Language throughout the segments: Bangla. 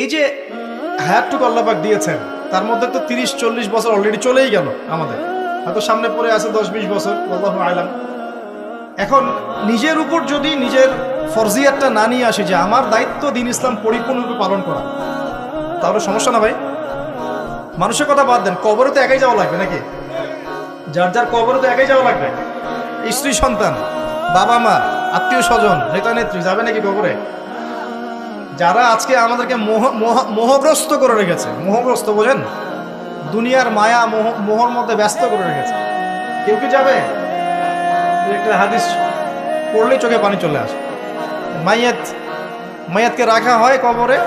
এই যে হায়াতটুকু আল্লাপাক দিয়েছেন, তার মধ্যে তো তিরিশ, চল্লিশ বছর অলরেডি চলেই গেল আমাদের। হয়তো সামনে পড়ে আছে দশ, বিশ বছর, আল্লাহ এখন নিজের উপর যদি নিজের ফরজিয়াতটা না নিয়ে আসে যে আমার দায়িত্ব দিন ইসলাম পরিপূর্ণরূপে পালন করা, তাহলে সমস্যা না ভাই? মানুষের কথা বাদ দেন, কবরে তো একাই যাওয়া লাগবে নাকি? যার যার কবরে তো একাই যাওয়া লাগবে। স্ত্রী সন্তান, বাবা মা, আত্মীয় স্বজন নেতা নেত্রী যাবে নাকি কবরে? যারা আজকে আমাদেরকে মোহ, মোহ- মোহগ্রস্ত করে রেখেছে, মোহগ্রস্ত বোঝেন? দুনিয়ার মায়া মোহ, মোহর মধ্যে ব্যস্ত করে রেখেছে। কেউ কি যাবে? একটা হাদিস পড়লেই চোখে পানি চলে আসে। মাইয়াত, মাইয়াতকে রাখা হয় কবরে,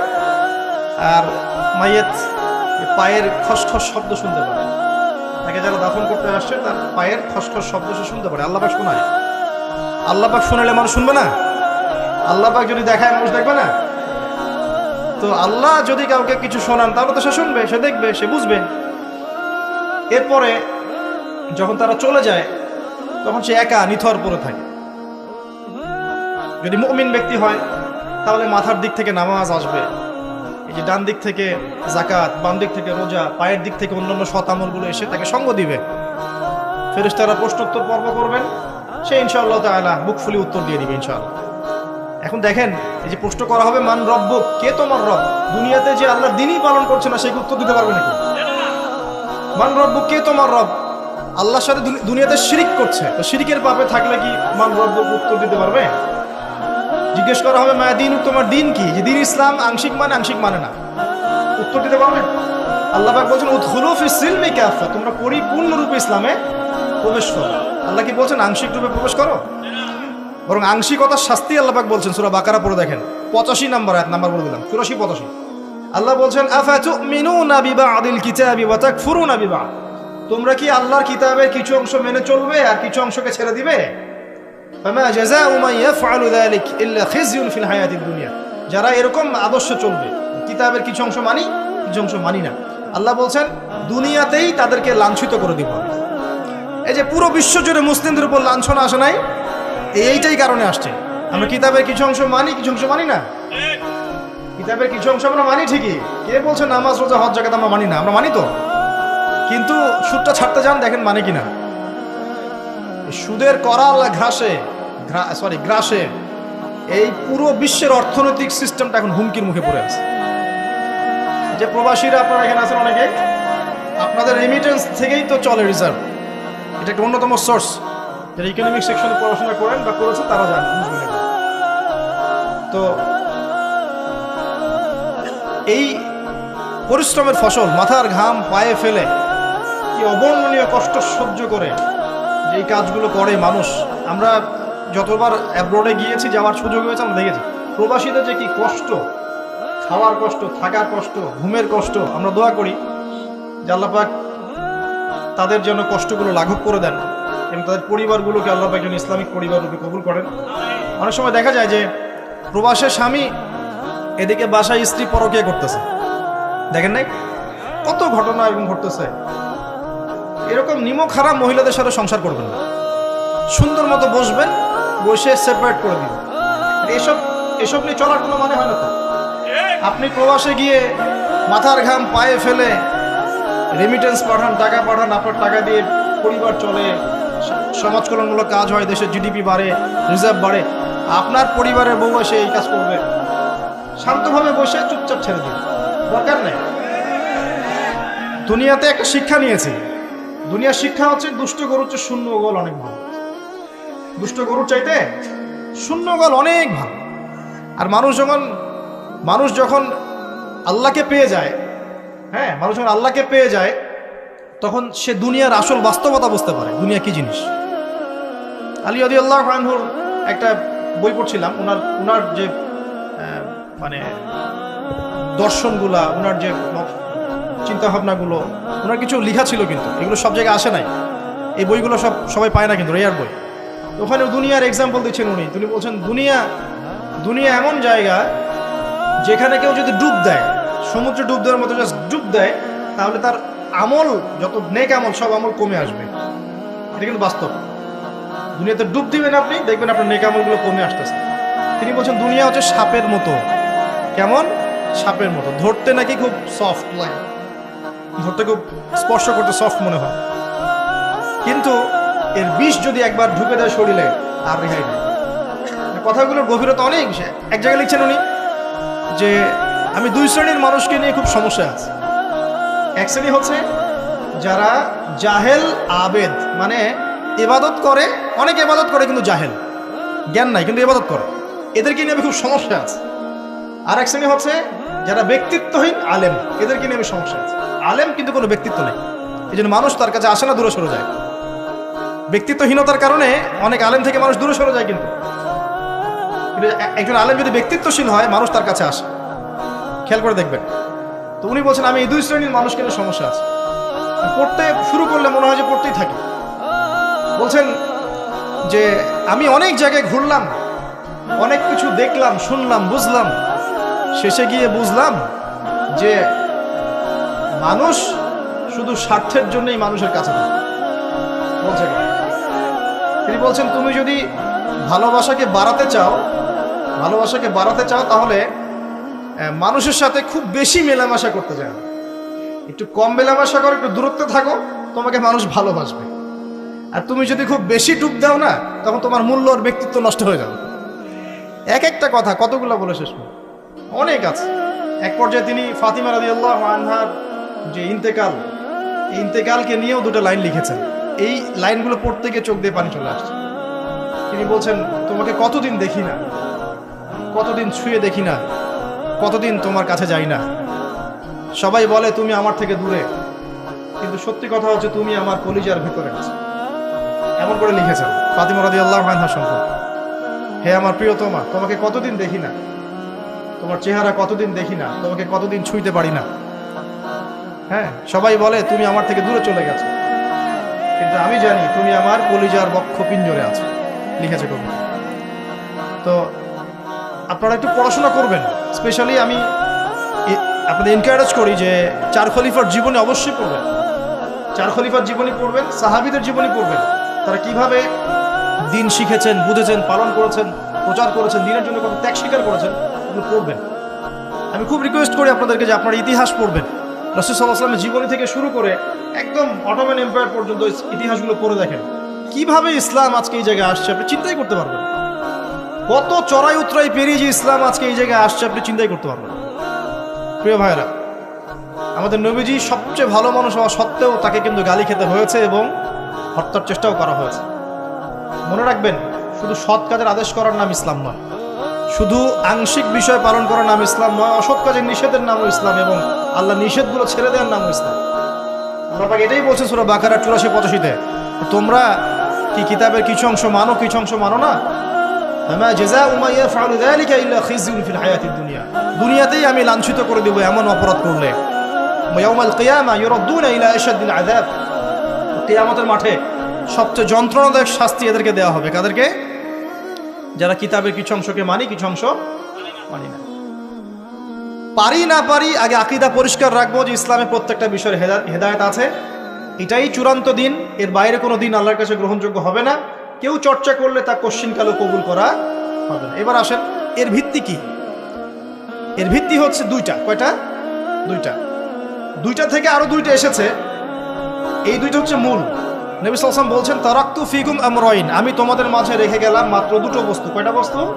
আর মাইয়াত পায়ের খসখস শব্দ শুনতে পারে তাকে যারা দাফন করতে আসছে, তার পায়ের খসখস শব্দ সে শুনতে পারে। আল্লাপাক শোনায়। আল্লাপাক শোনালে মানুষ শুনবে না? আল্লাপাক যদি দেখায়, মানুষ দেখবে না? তো আল্লাহ যদি কাউকে কিছু শোনান, তাহলে তো সে শুনবে, সে দেখবে, সে বুঝবে। এরপরে যখন তারা চলে যায়, তখন সে একা নিথর পরে থাকে। যদি মুমিন ব্যক্তি হয়, তাহলে মাথার দিক থেকে নামাজ আসবে। এই যে ডান দিক থেকে জাকাত বাম দিক থেকে রোজা, পায়ের দিক থেকে অন্যান্য সৎ আমলগুলো এসে তাকে সঙ্গ দিবে। ফেরেশতারা প্রশ্নোত্তর পর্ব করবেন, সে ইনশাআল্লাহ তাআলা বুক ফুলি উত্তর দিয়ে দিবে ইনশাআল্লাহ। এখন দেখেন, এই যে প্রশ্ন করা হবে, মান রব্ব, কে তোমার রব? দুনিয়াতে যে আল্লাহর দিনই পালন করছে না সেই উত্তর দিতে পারবে নাকি? মান রব্য কে তোমার রব? আল্লাহর সাথে দুনিয়াতে শিরিক করছে। তো শিরিকের পাপে থাকলে কি মান রব্য উত্তর দিতে পারবে? জিজ্ঞেস করা হবে, মায়া দিন, তোমার দিন কি? যে দিন ইসলাম আংশিক মানে আংশিক মানে না। উত্তর দিতে পারবে? আল্লাহ পাক বলছেন উৎখুলু ফি সিলমি কাফা তোমরা পরিপূর্ণ রূপে ইসলামে প্রবেশ করো। আল্লাহ কি বলছেন, আংশিক রূপে প্রবেশ করো? বরং আংশিকতার শাস্তি আল্লাহ পাক বলছেন, সূরা বাকারা পড়ে দেখেন। 85 নম্বর আয়াত, নাম্বার বলে দিলাম 84 85 আল্লাহ বলছেন তোমরা কি আল্লাহর কিতাবের কিছু অংশ মেনে চলবে আর কিছু অংশকে ছেড়ে দিবে? যারা এরকম আদর্শ চলবে, কিতাবের কিছু অংশ মানি, কিছু অংশ মানি না। আল্লাহ বলছেন, দুনিয়াতেই তাদেরকে লাঞ্ছিত করে দিব এই যে পুরো বিশ্ব জুড়ে মুসলিমদের উপর লাঞ্ছনা আসে নাই এইটাই কারণে আসছে। আমরা কিতাবের কিছু অংশ মানি, কিছু অংশ মানি না? কিতাবের কিছু অংশ আমরা মানি ঠিকই। কে বলছে নামাজ, রোজা, হজ জায়গাতে আমরা মানি না? আমরা মানি তো। কিন্তু সুদটা ছাড়তে যান, দেখেন মানে কিনা। সুদের করাল ঘাসে সরি গ্রাসে এই পুরো বিশ্বের অর্থনৈতিক সিস্টেমটা এখন হুমকির মুখে পড়ে আছে। যে প্রবাসীরা আপনারা এখানে আছেন অনেকে, আপনাদের রেমিটেন্স থেকেই তো চলে রিজার্ভ এটা একটা অন্যতম সোর্স যারা ইকোনমিক সেকশনে পড়াশোনা করেন বা করেছে, তারা জানেন তো এই পরিশ্রমের ফসল মাথার ঘাম পায়ে ফেলে কি অবর্ণনীয় কষ্ট সহ্য করে যে কাজগুলো করে মানুষ। আমরা যতবার অ্যাব্রোডে গিয়েছি, যাওয়ার সুযোগ হয়েছে, আমরা দেখেছি। প্রবাসীদের যে কি কষ্ট, খাওয়ার কষ্ট, থাকার কষ্ট, ঘুমের কষ্ট, আমরা দোয়া করি জাল্লাপাক তাদের জন্য কষ্টগুলো লাঘব করে দেন। এবং তাদের পরিবারগুলোকে আল্লাহ একজন ইসলামিক পরিবার রূপে কবুল করেন। অনেক সময় দেখা যায় যে প্রবাসের স্বামী এদিকে বাসায় স্ত্রী পরকিয়া করতেছে। দেখেন নাই? কত ঘটনা এরকম ঘটতেছে। এরকম নিমক খারাপ মহিলাদের সাথে সংসার করবেন না। সুন্দর মতো বসবেন, বসে সেপারেট করে দিন এসব এসব নিয়ে চলার কোনো মানে হয় না তো। আপনি প্রবাসে গিয়ে মাথার ঘাম পায়ে ফেলে রেমিটেন্স পাঠান, টাকা পাঠান, আপনার টাকা দিয়ে পরিবার চলে স- সমাজ কল্যাণমূলক কাজ হয়, দেশের জিডিপি বাড়ে রিজার্ভ বাড়ে। আপনার পরিবারের বউ এসে এই কাজ করবে। শান্তভাবে বসে চুপচাপ ছেড়ে দিন। দরকার নেই। দুনিয়াতে একটা শিক্ষা নিয়েছি। দুনিয়ার শিক্ষা হচ্ছে দুষ্ট গরুর চেয়ে শূন্য গোল অনেক ভালো। দুষ্ট গরুর চাইতে শূন্য গোল অনেক ভালো। আর মানুষ যখন মানুষ যখন আল্লাহকে পেয়ে যায় হ্যাঁ মানুষ যখন আল্লাহকে পেয়ে যায়, তখন সে দুনিয়ার আসল বাস্তবতা বুঝতে পারে, দুনিয়া কি জিনিস। আলী আদি আল্লাহ আনহুর একটা বই পড়ছিলাম। ওনার ওনার যে মানে দর্শনগুলা ওনার যে চিন্তা ভাবনাগুলো ওনার কিছু লেখা ছিল কিন্তু, এগুলো সব জায়গায় আসে নাই। এই বইগুলো সব সবাই পায় না কিন্তু রেয়ার বই। ওখানে দুনিয়ার এক্সাম্পল দিচ্ছেন উনি। তিনি বলছেন, দুনিয়া দুনিয়া এমন জায়গা যেখানে কেউ যদি ডুব দেয়, সমুদ্রে ডুব দেওয়ার মতো জাস্ট ডুব দেয়, তাহলে তার আমল, যত নেক আমল, সব আমল কমে আসবে। এটা কিন্তু বাস্তব। দুনিয়াতে ডুব দিবেন আপনি, দেখবেন আপনার নেক আমলগুলো কমে আসতেছে। তিনি বলছেন, দুনিয়া হচ্ছে সাপের মতো। কেমন? সাপের মতো। ধরতে নাকি খুব সফট লাগে। ধরতে খুব স্পর্শ করতে সফট মনে হয়। কিন্তু এর বিষ যদি একবার ঢুকে দেয় শরীরে, আর রেহাই নেই। কথাগুলোর গভীরতা অনেক। এক জায়গায় লিখছেন উনি যে, আমি দুই শ্রেণির মানুষকে নিয়ে খুব সমস্যা আছে। এক শ্রেণি হচ্ছে যারা জাহেল, আবেদ মানে এবাদত করে অনেক ইবাদত করে কিন্তু জাহেল। জ্ঞান নাই, কিন্তু ইবাদত করে। এদেরকে নিয়ে আমি খুব সমস্যা আছে। আর এক শ্রেণি হচ্ছে যারা ব্যক্তিত্বহীন আলেম। এদেরকে নিয়ে আমি সমস্যা আছে। আলেম কিন্তু কোনো ব্যক্তিত্ব নেই। এই জন্য মানুষ তার কাছে আসে না, দূরে সরে যায়। ব্যক্তিত্বহীনতার কারণে অনেক আলেম থেকে মানুষ দূরে সরে যায় কিন্তু। একজন আলেম যদি ব্যক্তিত্বশীল হয়, মানুষ তার কাছে আসে। খেয়াল করে দেখবেন। তো উনি বলছেন, আমি এই দুই শ্রেণির মানুষকে নিয়ে সমস্যা আছে। পড়তে শুরু করলে মনে হয় যে পড়তেই থাকি। বলছেন যে আমি অনেক জায়গায় ঘুরলাম, অনেক কিছু দেখলাম, শুনলাম, বুঝলাম। শেষে গিয়ে বুঝলাম যে মানুষ শুধু স্বার্থের জন্যই মানুষের কাছে বলছেন তিনি বলছেন, তুমি যদি ভালোবাসাকে বাড়াতে চাও, ভালোবাসাকে বাড়াতে চাও তাহলে মানুষের সাথে খুব বেশি মেলামেশা করতে চাও একটু কম মেলামেশা করো, একটু দূরত্বে থাকো, তোমাকে মানুষ ভালোবাসবে। আর তুমি যদি খুব বেশি ডুব দাও না, তখন তোমার মূল্য আর ব্যক্তিত্ব নষ্ট হয়ে যাবে। এক একটা কথা কতগুলো বলে শেষ? অনেক আছে। এক পর্যায়ে তিনি ফাতিমা রাজি আল্লাহ আনহার যে ইন্তেকাল, এই ইন্তেকালকে নিয়েও দুটো লাইন লিখেছেন। এই লাইনগুলো পড়তে গিয়ে চোখ দিয়ে পানি চলে আসছে। তিনি বলছেন, তোমাকে কতদিন দেখি না? কতদিন ছুঁয়ে দেখি না? কতদিন তোমার কাছে যাই না? সবাই বলে, তুমি আমার থেকে দূরে। কিন্তু সত্যি কথা হচ্ছে, তুমি আমার কলিজার ভেতরে আছো। এমন করে লিখেছেন, ফাতিমা রাদি আল্লাহ আনহা সম্পর্কে। হে আমার প্রিয়তমা, তোমাকে কতদিন দেখি না? তোমার চেহারা কতদিন দেখি না? তোমাকে কতদিন ছুঁইতে পারি না? হ্যাঁ সবাই বলে, তুমি আমার থেকে দূরে চলে গেছো। কিন্তু আমি জানি, তুমি আমার কলিজার বক্ষ পিঞ্জরে আছো, লিখেছে কবি। তো, আপনারা একটু পড়াশোনা করবেন। স্পেশালি আমি আপনাদের এনকারেজ করি যে, চার খলিফার জীবনে অবশ্যই পড়বেন। চার খলিফার জীবনী পড়বেন, সাহাবিদের জীবনী পড়বেন। তারা কীভাবে দিন শিখেছেন, বুঝেছেন, পালন করেছেন, প্রচার করেছেন, দিনের জন্য কত ত্যাগ স্বীকার করেছেন, এগুলো পড়বেন। আমি খুব রিকোয়েস্ট করি আপনাদেরকে যে আপনারা ইতিহাস পড়বেন। সাল্লাহ জীবনী থেকে শুরু করে একদম অটোম্যান এম্পায়ার পর্যন্ত ইতিহাসগুলো পড়ে দেখেন। কীভাবে ইসলাম আজকে এই জায়গায় আসছে, আপনি চিন্তাই করতে পারবেন কত চড়াই উতরাই পেরিয়ে যে ইসলাম আজকে এই জায়গায় আসছে, আপনি চিন্তাই করতে পারবেন প্রিয় ভাইরা আমাদের নবীজি সবচেয়ে ভালো মানুষ হওয়া সত্ত্বেও তাকে কিন্তু গালি খেতে হয়েছে এবং হত্যার চেষ্টাও করা হয়েছে। মনে রাখবেন, শুধু সৎ কাজের আদেশ করার নাম ইসলাম নয়। শুধু আংশিক বিষয় পালন করার নাম ইসলাম নয়, অসৎ কাজের নিষেধের নামও ইসলাম এবং আল্লাহ নিষেধগুলো ছেড়ে দেওয়ার নামও ইসলাম। আমরা এটাই বলছে সুরা বাকারা চুরাশি পঁচাশিতে, তোমরা কি কিতাবের কিছু অংশ মানো, কিছু অংশ মানো না? দুনিয়াতেই আমি লাঞ্ছিত করে দেব এমন অপরাধ করলে। কিয়ামতের মাঠে সবচেয়ে যন্ত্রণাদায়ক শাস্তি এদেরকে দেওয়া হবে। কাদেরকে? যারা কিতাবের কিছু অংশকে মানি, কিছু অংশ মানি না। পারি না পারি, আগে আকিদা পরিষ্কার রাখব যে ইসলামের প্রত্যেকটা বিষয়ের হেদায়ত আছে। এটাই চূড়ান্ত দিন, এর বাইরে কোনো দিন আল্লাহর কাছে গ্রহণযোগ্য হবে না। কেউ চর্চা করলে তা কোশ্চিনকালও কবুল করা হবে না। এবার আসেন, এর ভিত্তি কি? এর ভিত্তি হচ্ছে দুইটা। কয়টা? দুইটা। দুইটা থেকে আরও দুইটা এসেছে। এই দুইটা হচ্ছে মূল। নবী সালসাম বলছেন, তারাক্তু ফিকুম আমরাইন। আমি তোমাদের মাঝে রেখে গেলাম মাত্র দুটো বস্তু। কয়টা বস্তু?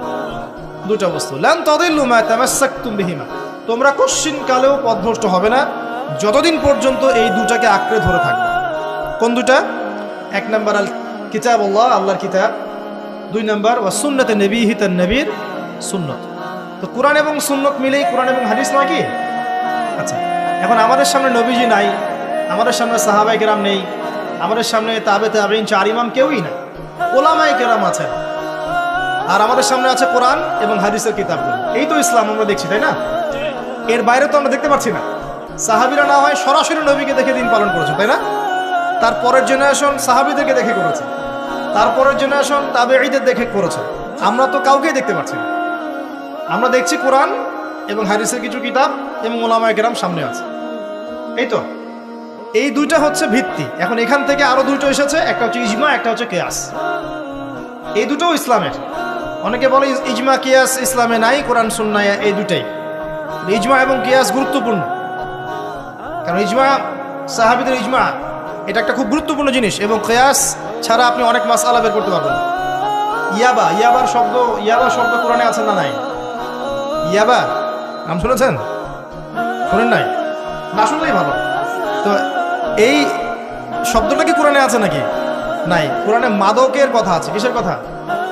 দুটো বস্তু। লান তাদিল্লু মা তামাসসাকতুম বিহিমা। তোমরা কোশ্চিন কালেও পথভ্রষ্ট হবে না। যতদিন পর্যন্ত এই দুটাকে আঁকড়ে ধরে থাকবে। কোন দুটা এক নাম্বার আল কিতাব আল্লাহ আল্লাহর কিতাব। দুই নাম্বার, ওয়া সুন্নতে নবীহি তার নবীর সুন্নত। তো কোরআন এবং সুন্নত মিলেই কোরআন এবং হাদিস নয় কি? আচ্ছা এখন আমাদের সামনে নবীজি নাই। আমাদের সামনে সাহাবাই কেরাম নেই, আমাদের সামনে তাবে তাবেইন চার ইমাম কেউই নাই ওলামাই কেরাম আছেন। আর আমাদের সামনে আছে কোরআন এবং হাদিসের কিতাবগুলো এই তো ইসলাম, আমরা দেখছি, তাই না? এর বাইরে তো আমরা দেখতে পাচ্ছি না। সাহাবিরা না হয় সরাসরি নবীকে দেখে দিন পালন করেছে তাই না? তারপরের জেনারেশন সাহাবিদেরকে দেখে করেছে। তারপরের জেনারেশন তাবেঈদের দেখে করেছে। আমরা তো কাউকেই দেখতে পাচ্ছি না। আমরা দেখছি কোরআন এবং হাদিসের কিছু কিতাব এবং ওলামায় গ্রাম সামনে আছে। এই তো। এই দুইটা হচ্ছে ভিত্তি। এখন এখান থেকে আরও দুটো এসেছে, একটা হচ্ছে ইজমা, একটা হচ্ছে কেয়াস। এই দুটোও ইসলামের। অনেকে বলে ইজমা, কিয়াস ইসলামে নাই, কোরআন, সুন্নায় এই দুটাই ইজমা এবং কিয়াস গুরুত্বপূর্ণ। কারণ ইজমা, সাহাবিদের ইজমা, এটা একটা খুব গুরুত্বপূর্ণ জিনিস। এবং কেয়াস ছাড়া আপনি অনেক মাসালা বের করতে পারবেন ইয়াবা, ইয়াবার শব্দ, ইয়াবা শব্দ কোরআনে আছে না নাই? ইয়াবা, নাম শুনেছেন? শুনেন নাই? না শুনলেই ভালো। তো এই শব্দটা কি কোরআনে আছে নাকি? নাই, কোরআনে মাদকের কথা আছে। কিসের কথা?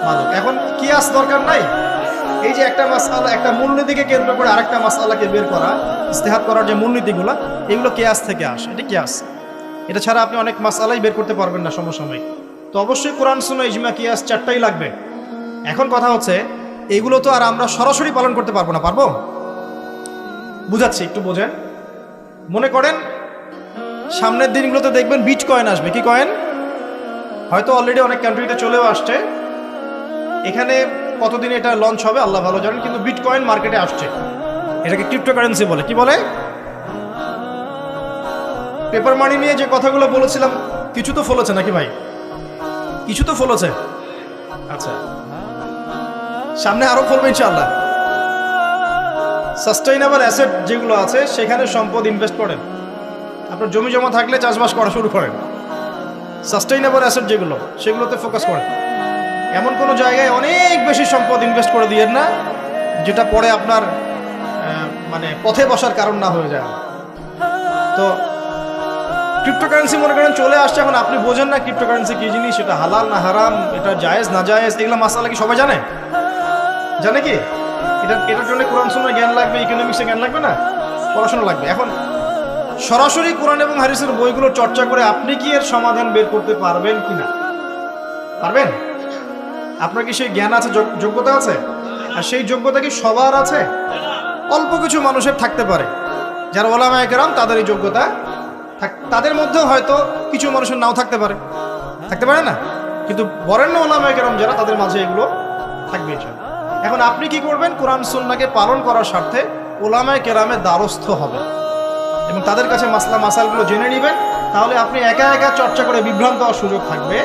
মাদক। এখন কিয়াস দরকার নাই? এই যে একটা মাসালা, একটা মূলনীতিকে কেন্দ্র করে আরেকটা মাসালাকে বের করা ইস্তেহাত করার যে মূলনীতিগুলো, এগুলো কেয়াস থেকে আসে? এটা কেয়াস এটা ছাড়া আপনি অনেক মাসালাই বের করতে পারবেন না সমসাময়িক। তো অবশ্যই কোরআন শুনে ইজমা, কিয়াস চারটাই লাগবে। এখন কথা হচ্ছে, এগুলো তো আর আমরা সরাসরি পালন করতে পারব না, পারব? বুঝাচ্ছি, একটু বোঝেন। মনে করেন সামনের দিনগুলোতে দেখবেন বিট কয়েন আসবে। কি কয়েন হয়তো অলরেডি অনেক কান্ট্রিতে চলেও আসছে। এখানে কতদিন এটা লঞ্চ হবে, আল্লাহ ভালো জানেন, কিন্তু বিট কয়েন মার্কেটে আসছে। এটাকে ক্রিপ্টোকারেন্সি বলে। কি বলে? পেপার মানি নিয়ে যে কথাগুলো বলেছিলাম, কিছু তো ফলেছে নাকি ভাই? কিছু তো ফলেছে। আচ্ছা। সামনে আরও ফলবে ইনশাআল্লাহ। সাস্টেইনেবল অ্যাসেট যেগুলো আছে, সেখানে সম্পদ ইনভেস্ট করেন। আপনার জমি জমা থাকলে চাষবাস করা শুরু করেন। সাস্টেইনেবল অ্যাসেট যেগুলো, সেগুলোতে ফোকাস করেন। এমন কোনো জায়গায় অনেক বেশি সম্পদ ইনভেস্ট করে দিয়েন না, যেটা পরে আপনার মানে পথে বসার কারণ না হয়ে যায়। তো ক্রিপ্টোকারেন্সি মনে করেন চলে আসছে, এখন আপনি বোঝেন না ক্রিপ্টোকারেন্সি কী জিনিস, সেটা হালাল না হারাম, এটা জায়েজ না জায়েজ, এগুলো মাসালা কি সবাই জানে? জানে কি? এটা, এটার জন্য কোরআন শুনে জ্ঞান লাগবে ইকোনমিক্সে জ্ঞান লাগবে না? পড়াশোনা লাগবে। এখন সরাসরি কোরআন এবং হারিসের বইগুলো চর্চা করে আপনি কি এর সমাধান বের করতে পারবেন কি না পারবেন? আপনার কি সেই জ্ঞান আছে, যোগ- যোগ্যতা আছে? আর সেই যোগ্যতা কি সবার আছে? অল্প কিছু মানুষের থাকতে পারে। যারা ওলামা একরাম তাদের এই যোগ্যতা তাদের মধ্যেও হয়তো কিছু মানুষের নাও থাকতে পারে। থাকতে পারে না? কিন্তু বরেণ্য ওলামা একরাম যারা, তাদের মাঝে এগুলো থাকবে এখন আপনি কি করবেন? কোরআন সুন্নাকে পালন করার স্বার্থে ওলামায় কেরামে দ্বারস্থ হবে এবং তাদের কাছে মাসলা মাসালগুলো জেনে নেবেন, তাহলে আপনি একা একা চর্চা করে বিভ্রান্ত হওয়ার সুযোগ থাকবে।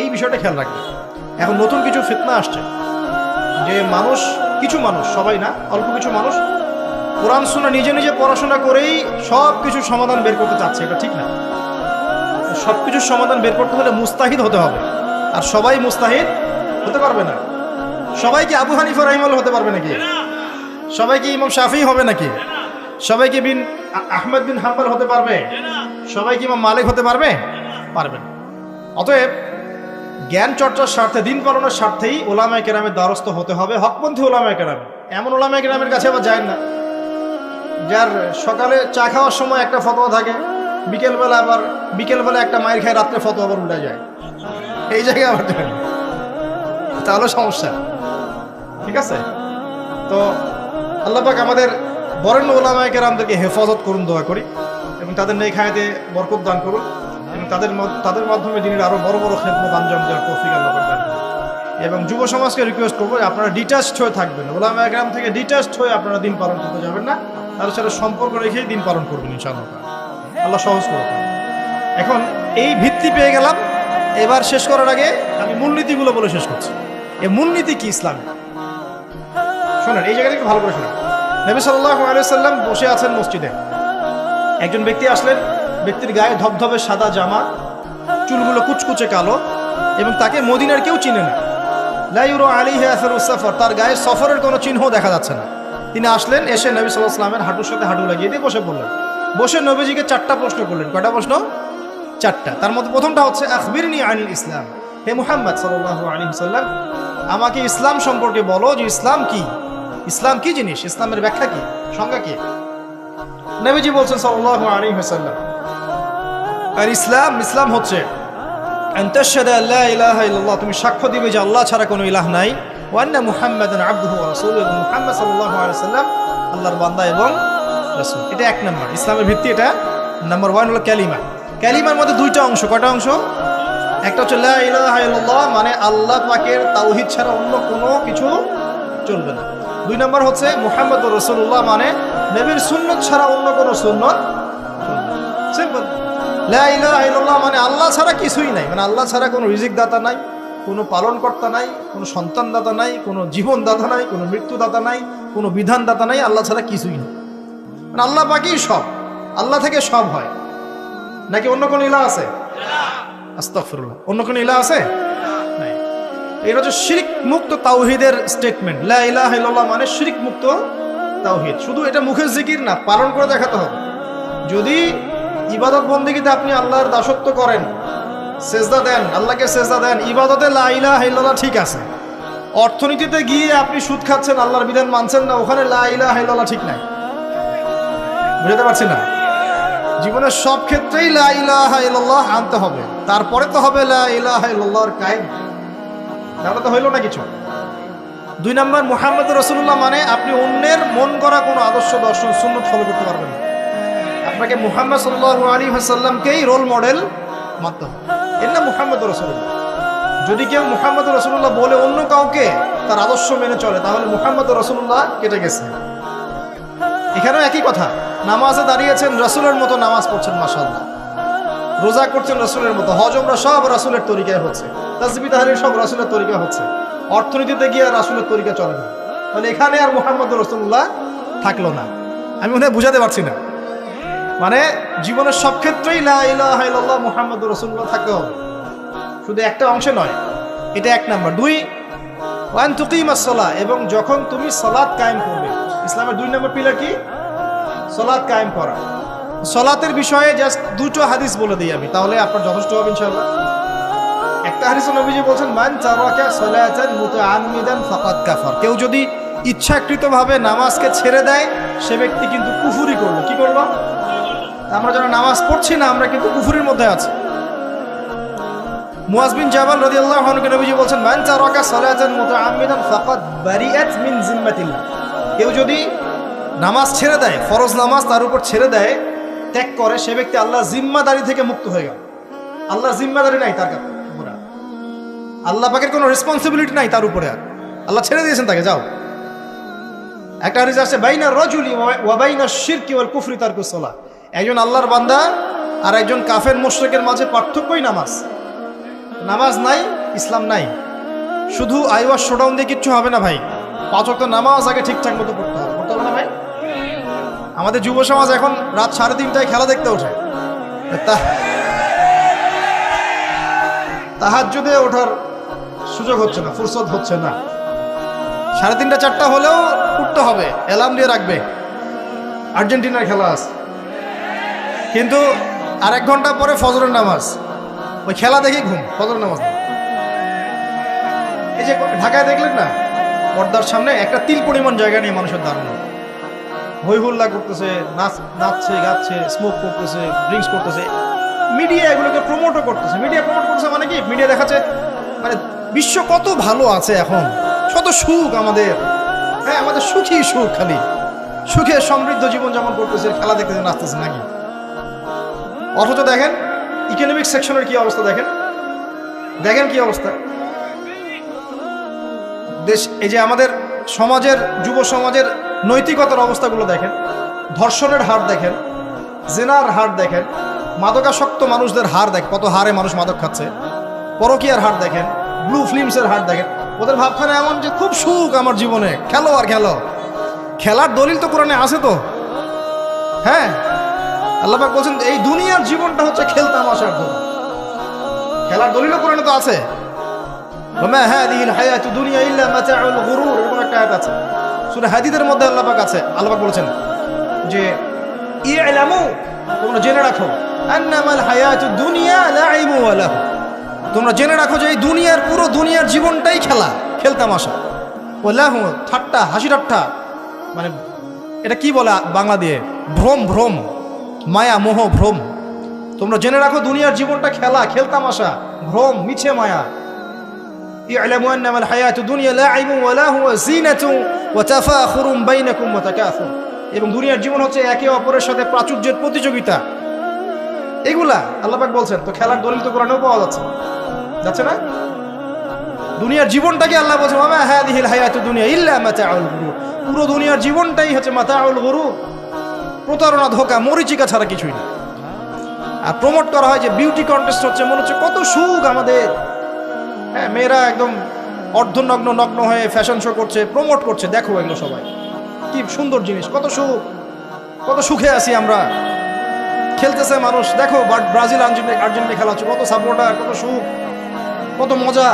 এই বিষয়টা খেয়াল রাখবেন। এখন নতুন কিছু ফিতনা আসছে, যে মানুষ, কিছু মানুষ, সবাই না, অল্প কিছু মানুষ, কোরআন শুনে নিজে নিজে পড়াশোনা করেই সব কিছুর সমাধান বের করতে চাচ্ছে, এটা ঠিক না। সব কিছুর সমাধান বের করতে হলে মুস্তাহিদ হতে হবে, আর সবাই মুস্তাহিদ হতে পারবে না। সবাই কি আবু হানিফা রাহিমাল হতে পারবে নাকি? সবাই কি ইমাম শাফি হবে নাকি? সবাই কি বিন আহমেদ বিন হাম্বাল হতে পারবে? সবাই কি মালিক হতে পারবে? পারবে না। অতএব, জ্ঞান চর্চার স্বার্থে, দিন পালনের স্বার্থেই ওলামায় কেরামের দ্বারস্থ হতে হবে। হকপন্থী ওলামায় কেরামে। এমন ওলামায় কেরামের কাছে আবার যায় না। যার সকালে চা খাওয়ার সময় একটা ফতোয়া থাকে, বিকেলবেলা আবার, বিকেলবেলা একটা মায়ের খায়, রাত্রে ফতোয়া আবার উল্টে যায়। এই জায়গায় আবার যায়। তাহলে সমস্যা। ঠিক আছে? তো আল্লাহ পাক আমাদের বরেণ্য ওলামায় কেরামদেরকে হেফাজত করুন, দোয়া করি, এবং তাদের নেই খায়াতে বরকত দান করুন, এবং তাদের তাদের মাধ্যমে দিনের আরও বড় বড় খেদমত আঞ্জাম দেওয়ার তৌফিক আল্লাহ করুন। এবং যুব সমাজকে রিকোয়েস্ট করব আপনারা ডিটাচড হয়ে থাকবেন। ওলামা গ্রাম থেকে ডিটাচড হয়ে আপনারা দিন পালন করতে যাবেন না, তাদের সাথে সম্পর্ক রেখেই দিন পালন করবেন ইনশাআল্লাহ আল্লাহ সহজ করে এখন এই ভিত্তি পেয়ে গেলাম। এবার শেষ করার আগে আমি মূলনীতিগুলো বলে শেষ করছি। এই মূলনীতি কি ইসলামে? শোনেন, এই জায়গা থেকে ভালো করে শোনেন। নবী সাল্লাহ আলাইসাল্লাম বসে আছেন মসজিদে। একজন ব্যক্তি আসলেন, ব্যক্তির গায়ে ধবধবে সাদা জামা, চুলগুলো কুচকুচে কালো, এবং তাকে মদিনার কেউ চিনে না। লাইউরো আলী হাসার সফর, তার গায়ে সফরের কোনো চিহ্ন দেখা যাচ্ছে না। তিনি আসলেন, এসে নবী সাল্লাহ সাল্লামের হাঁটুর সাথে হাঁটু লাগিয়ে দিয়ে বসে পড়লেন। বসে নবীজিকে চারটা প্রশ্ন করলেন। কয়টা প্রশ্ন? চারটা। তার মধ্যে প্রথমটা হচ্ছে, আখবিরনি আনিল ইসলাম। হে মুহাম্মদ সাল্লাহ আলী সাল্লাম আমাকে ইসলাম সম্পর্কে বলো যে ইসলাম কি? ইসলাম কি জিনিস? ইসলামের ব্যাখ্যা কি? সংজ্ঞা কি? নবীজি বলছেন সাল্লাহ আলী সাল্লাম আর ইসলাম ইসলাম হচ্ছে তুমি সাক্ষ্য দিবে যে আল্লাহ ছাড়া কোনো ইলাহ নাই। ওয়া আন্না মুহাম্মাদান আবদুহু ওয়া রাসূলুহু, এবং মুহাম্মদ সাল্লাল্লাহু আলাইহি সাল্লাম আল্লাহর বান্দা এবং রাসূল। এটা এক নম্বর। ইসলামের ভিত্তি এটা নাম্বার ওয়ান হলো কালিমা কালিমার মধ্যে দুইটা অংশ। কয়টা অংশ? একটা হচ্ছে লা ইলাহা ইল্লাল্লাহ মানে আল্লাহ পাকের তাওহীদ ছাড়া অন্য কোনো কিছু চলবে না। দুই নম্বর হচ্ছে মুহাম্মদ রসুল্লাহ মানে নবীর সুন্নত ছাড়া অন্য কোনো সুন্নত সিম্পল। মানে আল্লাহ ছাড়া কিছুই নাই। মানে আল্লাহ ছাড়া কোনো রিজিক দাতা নাই কোনো পালনকর্তা নাই কোনো সন্তান দাতা নাই কোনো জীবনদাতা নাই কোনো মৃত্যুদাতা নাই কোনো বিধানদাতা নাই আল্লাহ ছাড়া কিছুই নাই। মানে আল্লাহ পাকেই সব। আল্লাহ থেকে সব হয়। নাকি অন্য কোনো ইলা আছে? আস্তাগফিরুল্লাহ। অন্য কোনো ইলা আছে? এটা হচ্ছে শিরিক মুক্ত তাওহিদের স্টেটমেন্ট লা ইলাহা ইল্লাল্লাহ মানে শিরিক মুক্ত তাওহিদ। শুধু এটা মুখের জিকির না, পালন করে দেখাতে হবে। যদি ইবাদত বন্দিগিতে আপনি আল্লাহর দাসত্ব করেন, সেজদা দেন, আল্লাহকে সেজদা দেন, ইবাদতে লা ইলাহা ঠিক আছে। অর্থনীতিতে গিয়ে আপনি সুদ খাচ্ছেন, আল্লাহর বিধান মানছেন না, ওখানে লা ইলাহা ইল্লাল্লাহ ঠিক নাই। বুঝতে পারছি না? জীবনের সব ক্ষেত্রেই লা ইলাহা ইল্লাল্লাহ আনতে হবে। তারপরে তো হবে লা ইলাহা ইল্লাল্লাহর কায়েম। তাহলে তো হইল না কিছু। দুই নম্বর, মুহাম্মদ রসুল্লাহ মানে আপনি অন্যের মন করা কোনো আদর্শ, দর্শন, সুন্নত ফলো করতে পারবেন না। আপনাকে মুহাম্মদ সাল্লাহ আলী হাসাল্লামকেই রোল মডেল মানতে হবে। এর নাম মুহাম্মদ রসুল্লাহ যদি কেউ মুহাম্মদ রসুল্লাহ বলে অন্য কাউকে তার আদর্শ মেনে চলে, তাহলে মুহাম্মদ রসুল্লাহ কেটে গেছে। এখানেও একই কথা, নামাজে দাঁড়িয়েছেন রসুলের মতো নামাজ পড়ছেন মাসাল্লাহ রোজা করছেন রসুলের মতো। হজমরা সব রাসুলের তরিকায় হচ্ছে। তাজবি তাহারির সব রাসুলের তরিকা হচ্ছে। অর্থনীতিতে গিয়ে রাসুলের তরিকা চলে না। তাহলে এখানে আর মোহাম্মদ রসুল্লাহ থাকল না। আমি মনে বুঝাতে পারছি না। মানে জীবনের সব ক্ষেত্রেই লা ইলাহা ইল্লাল্লাহ মুহাম্মদ রসুল্লাহ থাকতে হবে। শুধু একটা অংশে নয়, এটা এক নাম্বার। দুই, ওয়ান তুকিমাস সালাহ এবং যখন তুমি সালাত কায়েম করবে। ইসলামের দুই নম্বর পিলার কি? সালাত কায়েম করা। সলাতের বিষয়ে জাস্ট দুটো হাদিস বলে দিই আমি, তাহলে আপনার যথেষ্ট হবে ইনশাআল্লাহ। একটা হাদিস নবীজি বলছেন, মান চারাকা সালাতান মুতাআম্মিদান ফাকাদ কাফার। কেউ যদি ইচ্ছাকৃতভাবে নামাজকে ছেড়ে দেয়, সে ব্যক্তি কিন্তু কুফুরি করল। কি করল? আমরা যারা নামাজ পড়ছি না, আমরা কিন্তু কুফুরির মধ্যে আছি। মুয়াজ বিন জাবাল রাদিয়াল্লাহু আনহু নবীজি বলছেন, মান চারাকা সালাতান মুতাআম্মিদান ফাকাদ বারিআত মিন জিম্মাতিল্লাহ। কেউ যদি নামাজ ছেড়ে দেয়, ফরজ নামাজ তার উপর ছেড়ে দেয় ত্যাগ করে সে ব্যক্তি আল্লাহ জিম্মাদারি থেকে মুক্ত হয়ে গেল। আল্লাহ জিম্মাদারি নাই তার। আল্লাহ পাকের কোনো রেসপন্সিবিলিটি নাই তার উপরে আর। আল্লাহ ছেড়ে দিয়েছেন তাকে, যাও। একটা হাদিস আছে বাইনা রজুলি ওয়া বাইনা শিরকি ওয়াল কুফরি তার কুসলা একজন আল্লাহর বান্দা আর একজন কাফের মুশরিকের মাঝে পার্থক্যই নামাজ। নামাজ নাই, ইসলাম নাই। শুধু আইওয়ার শোডাউন দিয়ে কিচ্ছু হবে না ভাই। পাঁচ ওয়াক্ত নামাজ আগে ঠিকঠাক মতো পড়তে হবে। আমাদের যুব সমাজ এখন রাত সাড়ে তিনটায় খেলা দেখতে ওঠে। তা তাহার যদি ওঠার সুযোগ হচ্ছে না, ফুরসত হচ্ছে না। সাড়ে তিনটা চারটা হলেও উঠতে হবে, অ্যালার্ম দিয়ে রাখবে। আর্জেন্টিনার খেলা আছে কিন্তু আর এক ঘণ্টা পরে ফজরের নামাজ। ওই খেলা দেখি ঘুম, ফজরের নামাজ এই যে ঢাকায় দেখলেন না, পর্দার সামনে একটা তিল পরিমাণ জায়গা নিয়ে মানুষের দাঁড়ানো হই হুল্লা করতেছে, নাচ নাচছে, গাচ্ছে স্মোক করতেছে ড্রিঙ্কস করতেছে। মিডিয়া এগুলোকে প্রমোটও করতেছে। মিডিয়া প্রমোট করতেছে মানে কি? মিডিয়া দেখাচ্ছে মানে বিশ্ব কত ভালো আছে এখন। কত সুখ আমাদের। হ্যাঁ আমাদের সুখী সুখ খালি। সুখে সমৃদ্ধ জীবন যেমন করতেছে, খেলা দেখতেছে, নাচতেছে নাকি? অথচ দেখেন ইকোনমিক সেকশনের কি অবস্থা দেখেন? দেখেন কি অবস্থা? দেশ এই যে আমাদের সমাজের, যুব সমাজের নৈতিকতার অবস্থাগুলো দেখেন, ধর্ষণের হার দেখেন, জেনার হার দেখেন, মাদকাসক্ত মানুষদের হার দেখ কত হারে মানুষ মাদক খাচ্ছে, পরকিয়ার হার দেখেন ব্লু ফিল্মসের হার দেখেন। ওদের ভাবখানে এমন যে খুব সুখ আমার জীবনে, খেলো আর খেলো। খেলার দলিল তো কোরআনে আছে তো? হ্যাঁ? আল্লাহ বলছেন, এই দুনিয়ার জীবনটা হচ্ছে খেলতাম আসার জন্য খেলার দলিল কোরআনে তো আছে। হ্যাঁ দুনিয়া ইল্লা মাতাউল গুরুর, এরকম একটা আয়াত আছে। সূরা হাদিদের মধ্যে আল্লাহ পাক আছে। আল্লাহ পাক বলেছেন যে ইলামু তোমরা জেনে রাখো দুনিয়া তোমরা জেনে রাখো যে এই দুনিয়ার, পুরো দুনিয়ার জীবনটাই খেলা খেলতামাশা ও লাহু ঠাট্টা, হাসি ঠাট্টা মানে এটা কি বলে বাংলা দিয়ে? ভ্রম ভ্রম, মায়া, মোহ, ভ্রম। তোমরা জেনে রাখো দুনিয়ার জীবনটা খেলা খেলতামাশা ভ্রম, মিছে মায়া। اعلموا انما الحياه الدنيا لاعب ولهو زينه وتفاخر بينكم وتكاثر এবং দুনিয়ার জীবন হচ্ছে একে অপরের সাথে প্রাচুর্যের প্রতিযোগিতা এগুলা আল্লাপাক বলছেন তো খেলার দলিল তো কোরআনেও পাওয়া যাচ্ছে যাচ্ছে না দুনিয়ার জীবনটাকে আল্লাহ বলছে মামা হ্যাঁ দিহিল হায়াতু দুনিয়া ইল্লা মাতাউল গুরুর পুরো দুনিয়ার জীবনটাই হচ্ছে মাতাউল গুরুর প্রতারণা ধোকা মরিচিকা ছাড়া কিছুই না আর প্রমোট করা হয় যে বিউটি কন্টেস্ট হচ্ছে মনে হচ্ছে কত সুখ আমাদের হ্যাঁ মেয়েরা একদম অর্ধনগ্ন, নগ্ন হয়ে ফ্যাশন শো করছে প্রমোট করছে। দেখো এগুলো সবাই। কি সুন্দর জিনিস, কত সুখ কত সুখে আছি আমরা। খেলতেছে মানুষ। দেখো ব্রাজিল আর্জেন্টিনা খেলা হচ্ছে কত সাপোর্টার কত সুখ, কত মজা,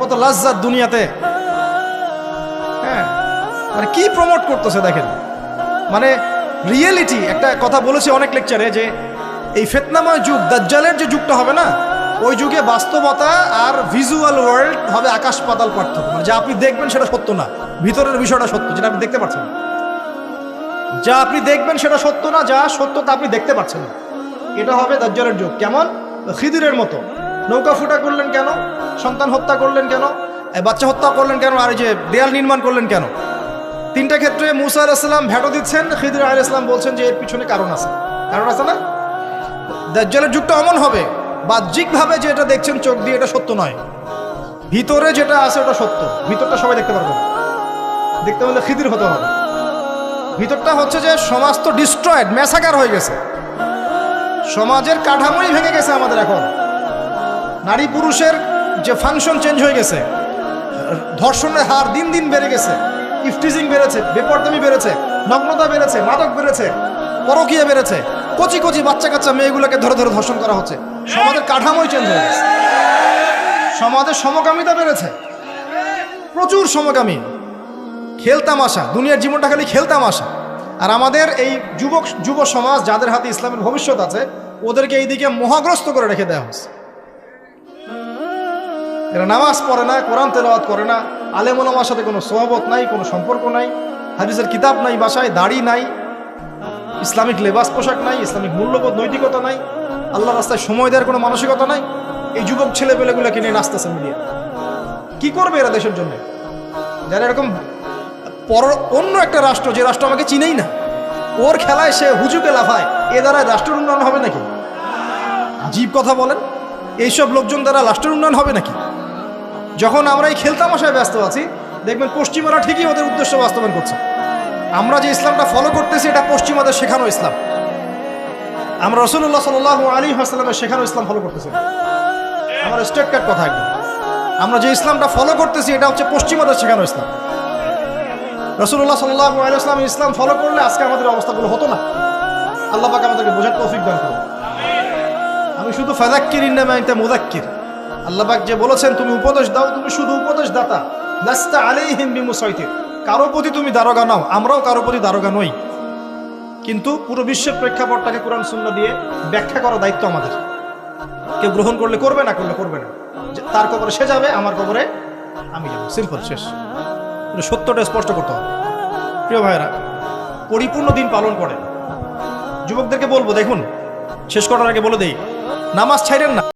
কত লাজ্জাত দুনিয়াতে। হ্যাঁ মানে কি প্রমোট করতেছে দেখেন? মানে রিয়েলিটি একটা কথা বলেছে অনেক লেকচারে যে এই ফেতনাময় যুগ, দাজ্জালের যে যুগটা হবে না ওই যুগে বাস্তবতা আর ভিজুয়াল ওয়ার্ল্ড হবে আকাশ পাতাল পার্থক্য। মানে যা আপনি দেখবেন সেটা সত্য না। ভিতরের বিষয়টা সত্য, যেটা আপনি দেখতে পাচ্ছেন যা আপনি দেখবেন সেটা সত্য না, যা সত্য তা আপনি দেখতে পাচ্ছেন এটা হবে দাজ্জালের যুগ। কেমন? খিদিরের মতো। নৌকা ফুটা করলেন কেন? সন্তান হত্যা করলেন কেন? বাচ্চা হত্যা করলেন কেন? আর এই যে দেয়াল নির্মাণ করলেন কেন? তিনটা ক্ষেত্রে মুসা আলাইসাল্লাম ভেটো দিচ্ছেন, খিদির আল ইসলাম বলছেন যে এর পিছনে কারণ আছে। কারণ আছে না? দাজ্জালের যুগটা অমন হবে। বাহ্যিকভাবে যে এটা দেখছেন চোখ দিয়ে এটা সত্য নয়। ভিতরে যেটা আছে ওটা সত্য। ভিতরটা সবাই দেখতে পারবে দেখতে হলে খিদির হতে হবে। ভিতরটা হচ্ছে যে সমাজ তো ডিস্ট্রয়েড ম্যাসাকার হয়ে গেছে। সমাজের কাঠামোই ভেঙে গেছে আমাদের এখন। নারী পুরুষের যে ফাংশন চেঞ্জ হয়ে গেছে, ধর্ষণের হার দিন দিন বেড়ে গেছে। ইফটিজিং বেড়েছে, বেপরদামি বেড়েছে, নগ্নতা বেড়েছে, মাদক বেড়েছে, পরকীয়া বেড়েছে। কচি কচি বাচ্চা কাচ্চা মেয়েগুলোকে ধরে ধরে ধর্ষণ করা হচ্ছে। সমাজের কাঠামোই চেঞ্জ হয়ে গেছে। সমাজের সমকামিতা বেড়েছে। প্রচুর সমকামী। খেলতামাশা দুনিয়ার জীবনটা খালি খেলতামাশা আর আমাদের এই যুবক, যুব সমাজ যাদের হাতে ইসলামের ভবিষ্যৎ আছে, ওদেরকে এইদিকে মহাগ্রস্ত করে রেখে দেওয়া হচ্ছে। এরা নামাজ পড়ে না, কোরআন তেলাওয়াত করে না আলেমুলামার সাথে কোনো সোহবত নাই, কোনো সম্পর্ক নাই, হাদিসের কিতাব নাই, বাসায় দাড়ি নাই, ইসলামিক লেবাস পোশাক নাই, ইসলামিক মূল্যবোধ, নৈতিকতা নাই। আল্লাহ রাস্তায় সময় দেওয়ার কোনো মানসিকতা নাই? এই যুবক ছেলেপেলেগুলোকে নিয়ে নাচতেছে মিডিয়া। কি করবে এরা দেশের জন্য? যারা এরকম পর অন্য একটা রাষ্ট্র, যে রাষ্ট্র আমাকে চিনেই না, ওর খেলায় সে হুজুকে লাফায়, এ দ্বারা রাষ্ট্রের উন্নয়ন হবে নাকি? আজীব কথা বলেন, এইসব লোকজন দ্বারা রাষ্ট্রের উন্নয়ন হবে নাকি? যখন আমরা এই খেলতামশায় ব্যস্ত আছি, দেখবেন পশ্চিমারা ঠিকই ওদের উদ্দেশ্য বাস্তবায়ন করছে। আমরা যে ইসলামটা ফলো করতেছি, এটা পশ্চিমাদের শেখানো ইসলাম। আমরা রসুল্লাহ সাল আলী হাসলামের শেখানো ইসলাম ফলো করতেছি। আমার স্টেট কাট কথা একদম। আমরা যে ইসলামটা ফলো করতেছি, এটা হচ্ছে পশ্চিমাদের শেখানো ইসলাম। রসুল্লাহ সাল্লাহ আলাইসলাম ইসলাম ফলো করলে আজকে আমাদের অবস্থাগুলো হতো না। আল্লাহ পাক আমাদেরকে বোঝার তৌফিক দান করুন। আমি শুধু ফাজাক্কির ইন্নামা ইনতা মুদাক্কির আল্লাহ পাক যে বলেছেন, তুমি উপদেশ দাও, তুমি শুধু উপদেশ দাতা। লাস্তা আলাইহিম বিমুসাইতির। কারও প্রতি তুমি দারোগা নাও, আমরাও কারও প্রতি দারোগা নই। কিন্তু পুরো বিশ্বের প্রেক্ষাপটটাকে কোরআন শূন্য দিয়ে ব্যাখ্যা করার দায়িত্ব আমাদের। কেউ গ্রহণ করলে করবে, না করলে করবে না। তার কবরে সে যাবে, আমার কবরে আমি যাব। সিম্পল, শেষ। সত্যটা স্পষ্ট করতে হবে। প্রিয় ভাইয়েরা, পরিপূর্ণ দিন পালন করেন। যুবকদেরকে বলব, দেখুন, শেষ করার আগে বলে দেই, নামাজ ছাইরেন না।